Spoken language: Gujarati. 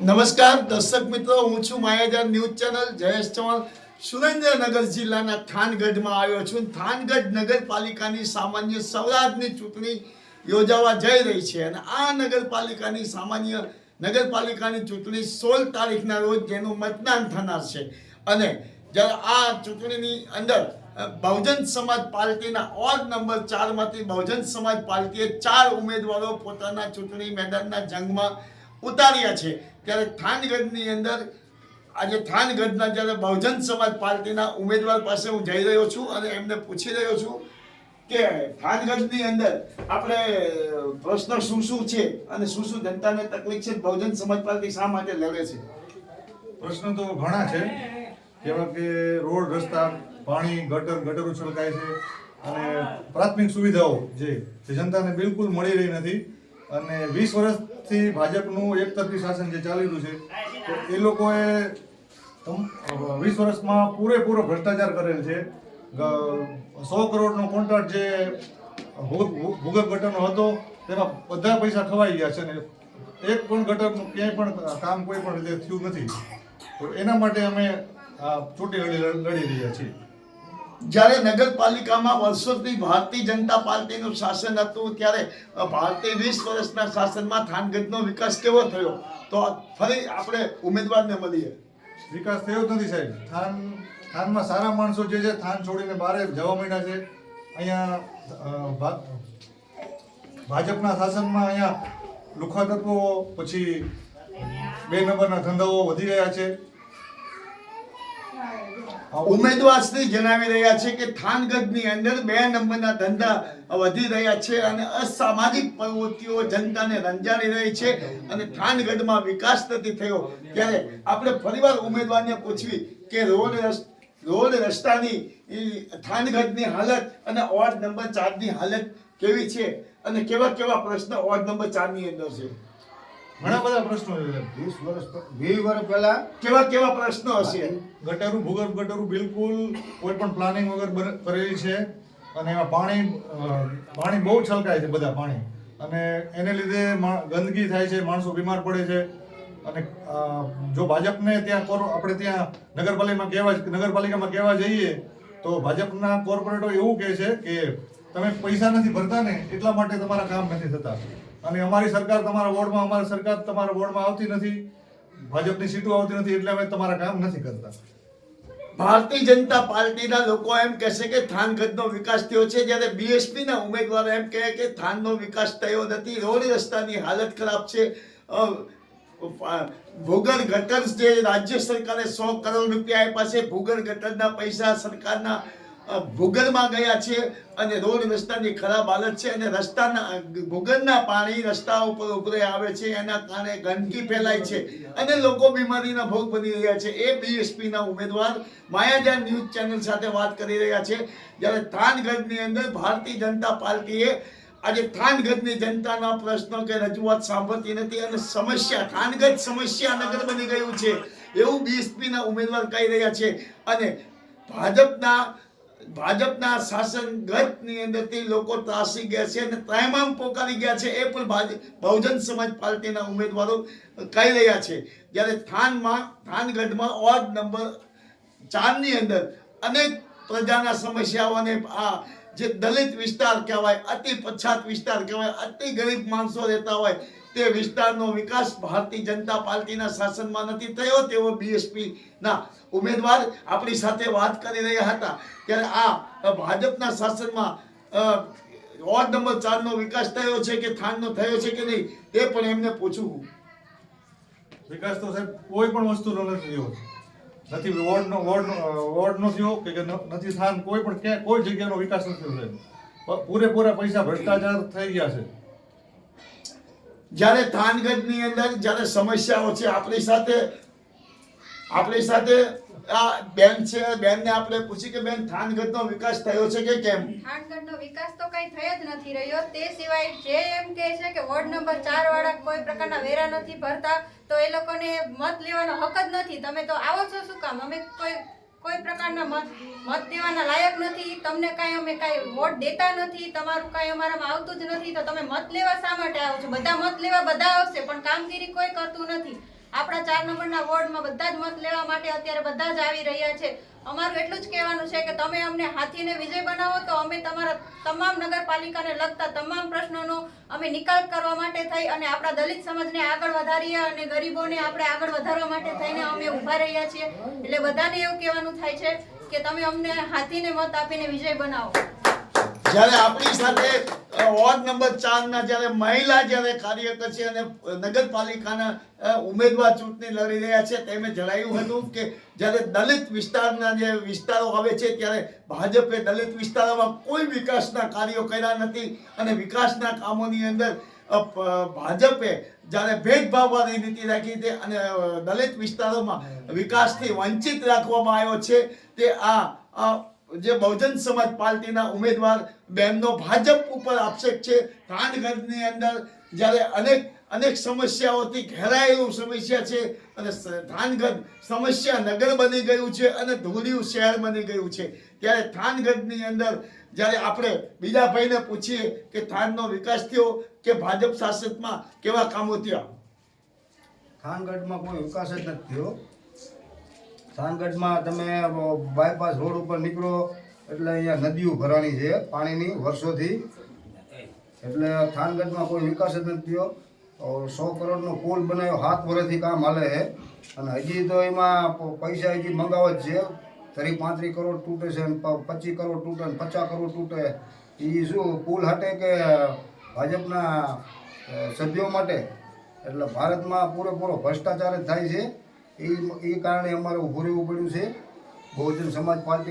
નમસ્કાર, દર્શક મિત્રો, હું છું માયાજાર ન્યૂઝ ચેનલ જયેશ ચૌહાણ. સુરેન્દ્રનગર જિલ્લાના થાનગઢમાં આવ્યો છું. થાનગઢ નગરપાલિકાની સામાન્ય સૌરાષ્ટ્રની ચૂંટણી યોજાવા જઈ રહી છે અને આ નગરપાલિકાની સામાન્ય નગરપાલિકાની ચૂંટણી સોળ તારીખના રોજ જેનું મતદાન થનાર છે. અને જ્યારે આ ચૂંટણીની અંદર બહુજન સમાજ પાર્ટીના ઓર્ડ નંબર ચારમાંથી બહુજન સમાજ પાર્ટીએ ચાર ઉમેદવારો પોતાના ચૂંટણી મેદાનના જંગમાં ઉતાર્યા છે. ત્યારે થાનગઢની અંદર આજે થાનગઢના જ્યારે બહુજન સમાજ પાર્ટીના ઉમેદવાર પાસે હું જઈ રહ્યો છું અને એમને પૂછી રહ્યો છું કે થાનગઢની અંદર આપણે પ્રશ્ન શું શું છે અને શું શું જનતાને તકલીફ છે, બહુજન સમાજ પાર્ટી શા માટે લડે છે? પ્રશ્ન તો ઘણા છે. જેવા કે રોડ, રસ્તા, પાણી, ગટર, ગટરો છલકાય છે અને પ્રાથમિક સુવિધાઓ જે જનતાને બિલકુલ મળી રહી નથી. અને વીસ વર્ષથી ભાજપનું એકતરફી શાસન જે ચાલેલું છે, તો એ લોકોએ વીસ વર્ષમાં પૂરેપૂરો ભ્રષ્ટાચાર કરેલ છે. સો કરોડનો કોન્ટ્રાક્ટ જે ભૂગર્ભ ગટરનો હતો, તેમાં બધા પૈસા ખવાઈ ગયા છે ને એક પણ ગટરનું ક્યાંય પણ કામ કોઈ પણ રીતે થયું નથી. તો એના માટે અમે ચૂંટણી લડી રહ્યા છીએ. જ્યારે નગરપાલિકામાં વર્ષોથી ભારતીય જનતા પાર્ટીનું શાસન હતું, ત્યારે ભારતીય વીસ વર્ષના શાસનમાં થાનગઢનો વિકાસ કેવો થયો? તો ફરી આપણે ઉમેદવારને મળીએ. વિકાસ થયો નથી સાહેબ. થાન, થાનમાં સારા માણસો જે છે, થાન છોડીને બહાર જવા માંડ્યા છે. અહીંયા ભાજપના શાસનમાં અહીંયા લુખા તત્વો પછી બે નંબરના ધંધાઓ વધી રહ્યા છે. ઉમેદવાર શ્રી જણાવી રહ્યા છે કે થાનગઢની અંદર બે નંબરના ધંધા વધી રહ્યા છે અને અસામાજિક પ્રવૃત્તિઓ જનતાને રંજાડી રહી છે અને થાનગઢમાં વિકાસ નથી થયો. ત્યારે આપણે ફરીવાર ઉમેદવારને પૂછવી કે રોડ રોડ રસ્તાની થાનગઢની હાલત અને વોર્ડ નંબર ચારની હાલત કેવી છે? અને કેવા કેવા પ્રશ્ન વોર્ડ નંબર ચારની અંદર છે? ઘણા બધા પ્રશ્નો છે વીસ વર્ષ વીસ વર્ષ પહેલા કેવા કેવા પ્રશ્નો હશે? ગટરું ભૂગર્ભ ગટરું બિલકુલ કોઈ પણ પ્લાનિંગ વગર કરેલી છે. અને એમાં પાણી પાણી બહુ છલકાય છે બધા પાણી. અને એને લીધે ગંદકી થાય છે માણસો બીમાર પડે છે. અને જો ભાજપને ત્યાં કોર આપણે ત્યાં નગરપાલિકામાં કહેવા નગરપાલિકામાં કહેવા જઈએ તો ભાજપના કોર્પોરેટરો એવું કહે છે કે તમે પૈસા નથી ભરતા ને એટલા માટે તમારા કામ નથી થતા. અને અમારી સરકાર તમારા વોર્ડમાં, અમારી સરકાર તમારા વોર્ડમાં આવતી નથી. ભાજપની સીટો આવતી નથી એટલે અમે તમારા કામ નથી કરતા. ભારતીય જનતા પાર્ટીના લોકો એમ કહેશે કે થાનગઢનો વિકાસ થયો છે, જ્યારે બીએસપીના ઉમેદવાર એમ કહે કે થાનનો વિકાસ થયો નથી. રોડ રસ્તાની હાલત ખરાબ છે. ભૂગર્ભ ગટર જે રાજ્ય સરકારે સો કરોડ રૂપિયા આપ્યા છે, ભૂગર્ભ ગટરના પૈસા સરકારના ભૂગર્ભમાં ગયા છે અને રોડ રસ્તાની ખરાબ હાલત છે અને રસ્તાના, ભૂગર્ભના પાણી રસ્તા ઉપર ઉભરે આવે છે, એના કારણે ગંદકી ફેલાય છે અને લોકો બીમારીના ભોગ બની રહ્યા છે. એ બીએસપી ના ઉમેદવાર માયાજાન ન્યૂઝ ચેનલ સાથે વાત કરી રહ્યા છે. જ્યારે થાનગઢની અંદર ભારતીય જનતા પાર્ટીએ આજે થાનગઢની જનતાના પ્રશ્નો કે રજૂઆત સાંભળતી નથી અને સમસ્યા, થાનગઢ સમસ્યા નગર બની ગયું છે. એવું બીએસપીના ઉમેદવાર કહી રહ્યા છે. અને ભાજપના ભાજપના શાસન ગતની અંદરથી લોકો ત્રાસી ગયા છે અને ત્રાયમામ પોકારી ગયા છે. એ પણ બહુજન સમાજ પાર્ટીના ઉમેદવારો કહી રહ્યા છે. જ્યારે થાનમાં, થાનગઢમાં ઓડ નંબર ચારની અંદર અનેક પ્રજાના સમસ્યાઓને આ જે દલિત વિસ્તાર કહેવાય, અતિ પછાત વિસ્તાર કહેવાય, અતિ ગરીબ માણસો રહેતા હોય, તે વિસ્તારનો વિકાસ ભારતીય જનતા પાર્ટીના શાસનમાં નથી થયો તેવો બીએસપી ના ઉમેદવાર આપણી સાથે વાત કરી રહ્યા હતા. ત્યારે આ ભાજપના શાસનમાં વોર્ડ નંબર ચારનો વિકાસ થયો છે કે થાનનો થયો છે કે નહીં, તે પણ એમને પૂછવું. વિકાસ તો સાહેબ કોઈ પણ વસ્તુનો નથી થયો. નથી, વોર્ડનો વોર્ડનો વોર્ડ થયો કે નથી સ્થાન કોઈ પણ ક્યાંય કોઈ જગ્યાનો વિકાસ નથી થયો પૂરેપૂરા પૈસા ભ્રષ્ટાચાર થઈ ગયા છે. જ્યારે થાનગઢની અંદર જ્યારે સમસ્યાઓ છે, આપણી સાથે આપણી સાથે આ બેન છે, બેનને આપણે પૂછી કે બેન, થાનગઢનો વિકાસ થયો છે કે કેમ? થાનગઢનો વિકાસ તો કઈ થયો જ નથી રહ્યો. તે સિવાય જે એમ કહે છે કે વોર્ડ નંબર ચાર વાળા કોઈ પ્રકારના વેરા નથી ભરતા, તો એ લોકોને મત લેવાનો હક જ નથી. તમે તો આવો છો શું કામ? અમે કોઈ કોઈ પ્રકારના મત મત દેવાના લાયક નથી. તમને કાંઈ અમે કાંઈ વોટ દેતા નથી. તમારું કાંઈ અમારામાં આવતું જ નથી. તો તમે મત લેવા શા માટે આવો છો? બધા મત લેવા બધા આવશે, પણ કામગીરી કોઈ કરતું નથી. આપણા ચાર નંબરના વોર્ડમાં બધા જ મત લેવા માટે અત્યારે બધા જ આવી રહ્યા છે. અમારું એટલું જ કહેવાનું છે કે તમે અમને હાથીને વિજય બનાવો તો અમે તમારા તમામ નગરપાલિકાને લગતા તમામ પ્રશ્નોનો અમે નિકાલ કરવા માટે થઈ અને આપણા દલિત સમાજને આગળ વધારીએ અને ગરીબોને આપણે આગળ વધારવા માટે થઈને અમે ઊભા રહ્યા છીએ. એટલે બધાને એવું કહેવાનું થાય છે કે તમે અમને હાથીને મત આપીને વિજય બનાવો. જ્યારે આપણી સાથે વોર્ડ નંબર ચારના જ્યારે મહિલા જ્યારે કાર્યકર છે અને નગરપાલિકાના ઉમેદવાર ચૂંટણી લડી રહ્યા છે તેમે જણાવ્યું હતું કે જ્યારે દલિત વિસ્તારના જે વિસ્તારો આવે છે ત્યારે ભાજપે દલિત વિસ્તારોમાં કોઈ વિકાસના કાર્યો કર્યા નથી અને વિકાસના કામોની અંદર ભાજપે જ્યારે ભેદભાવવાળી નીતિ રાખી છે અને દલિત વિસ્તારોમાં વિકાસથી વંચિત રાખવામાં આવ્યો છે તે આ જે બહુજન સમાજ પાર્ટીના ઉમેદવાર બહેનનો ભાજપ ઉપર આક્ષેપ છે. થાનગઢની અંદર જ્યારે અનેક અનેક સમસ્યાઓથી ઘેરાયેલું સમસ્યા છે અને થાનગઢ સમસ્યા નગર બની ગયું છે અને ધૂળિયું શહેર બની ગયું છે. ત્યારે થાનગઢની અંદર જ્યારે આપણે બીજા ભાઈને પૂછીએ કે થાનનો વિકાસ થયો કે ભાજપ શાસિતમાં કેવા કામો થયા? થાનગઢમાં કોઈ વિકાસ જ નથી થયો. થાનગઢમાં તમે બાયપાસ રોડ ઉપર નીકળો, એટલે અહીંયા નદીઓ ભરાણી છે, પાણીની વર્ષોથી. એટલે થાનગઢમાં કોઈ વિકાસ જ નથી થયો. સો કરોડનો પુલ બનાવ્યો હાથ વર્ષથી કામ હાલે છે. અને હજી તો એમાં પૈસા હજી મંગાવે જ છે. તરી પાંત્રીસ કરોડ તૂટે છે પચીસ કરોડ તૂટે ને પચાસ કરોડ તૂટે. એ શું, પુલ હટે કે ભાજપના સભ્યો માટે? એટલે ભારતમાં પૂરેપૂરો ભ્રષ્ટાચાર જ થાય છે. એ એ કારણે અમારે ઊભું રહેવું પડ્યું છે. બહુજન સમાજ પાર્ટી